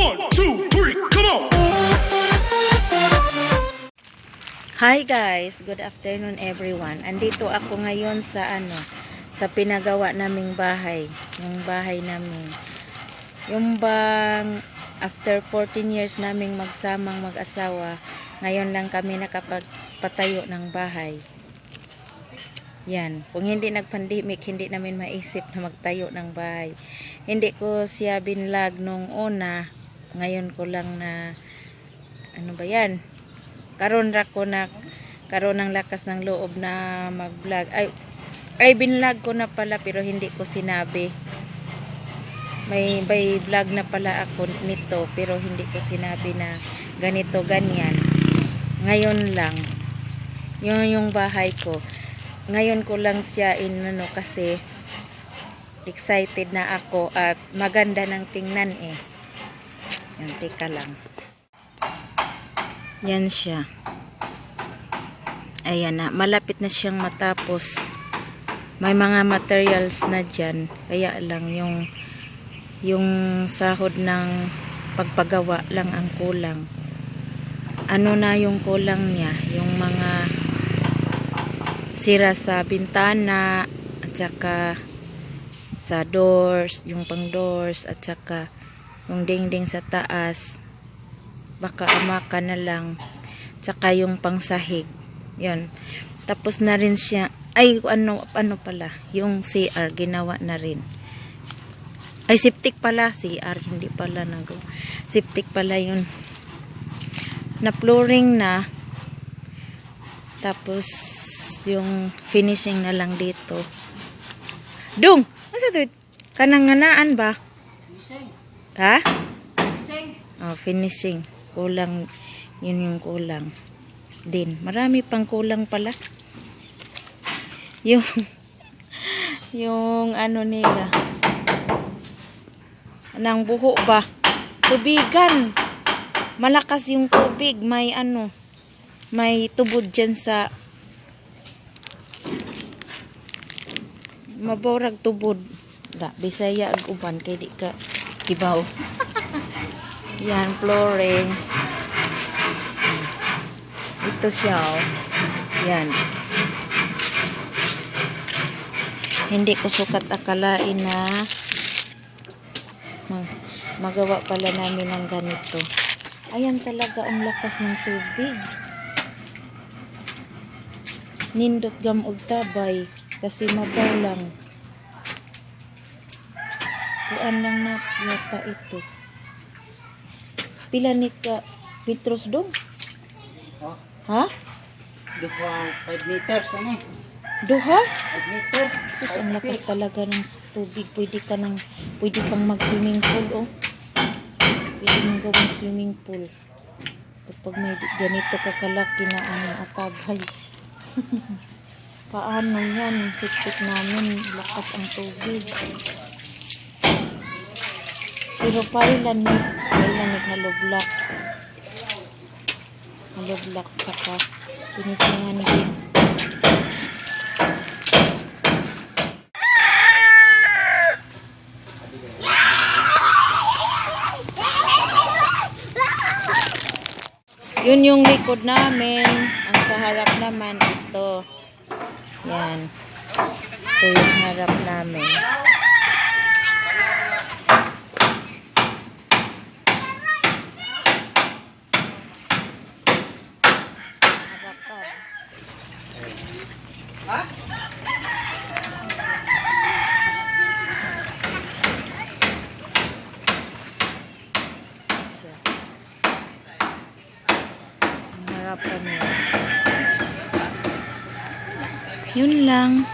One, two, three, come on! Hi guys, good afternoon everyone. Andito ako ngayon sa ano, sa pinagawa naming bahay, yung bahay namin. Yung bang after 14 years naming magsamang mag-asawa, ngayon lang kami nakapagpatayo ng bahay. Yan, kung hindi nag-pandemic, hindi namin maisip na magtayo ng bahay. Hindi ko siya binlag nung una, ngayon ko lang na ano ba yan? karon ra ko na karon ng lakas ng loob na mag-vlog. Ay ay binlog ko na pala pero hindi ko sinabi. May may vlog na pala ako nito pero hindi ko sinabi na ganito ganyan. Ngayon lang. Yun yung bahay ko. Ngayon ko lang siya inano kasi excited na ako at maganda ng tingnan eh. Yan, teka lang. Yan siya. Ayan na. Malapit na siyang matapos. May mga materials na dyan. Kaya lang yung yung sahod ng pagpagawa lang ang kulang. Ano na yung kulang niya? Yung mga sira sa bintana at saka sa doors, yung pang doors at saka yung dingding sa taas baka amaka na lang. Tsaka yung pangsahig. Yun. Tapos na rin siya. Ay ano ano pala? Yung CR ginawa na rin. Ay septic pala. CR hindi pala nag septic pala yun. Na flooring na. Tapos yung finishing na lang dito. Dung! Ano to kananganaan ba ha? Oh finishing. Kulang yun yung kulang din. Marami pang kulang pala. Yung yung ano nila. Ng buho ba? Tubigan. Malakas yung tubig. May ano may tubod dyan sa maborag tubod. Da bisaya ag uban kay di ka kibaw yan, flooring. Ito siya, oh. Yan. Hindi ko sukat akalain na mag- magawa pala namin ng ganito. Ayan talaga ang lakas ng tubig. Nindot gam og tabay kasi mabaw lang. Kuan lang na yata ito. Pila ni ka metros dong? Oh, Ha? duha 5 meters ano eh. Duha? 5 meters. Sus, ang lakas talaga ng tubig. Pwede ka nang, pwede pang mag-swimming pool, oh. Pwede mong gawing swimming pool. Kapag may ganito kakalaki na ang atabay. Paano yan? Siktik namin. Lakas ang tubig. Pero pailan ni, pailan ni halo black. Halo black saka sinisingan ni Yun yung likod namin. Ang sa harap naman ito. Yan. Ito yung harap namin. Ang harapan niya. Yun lang.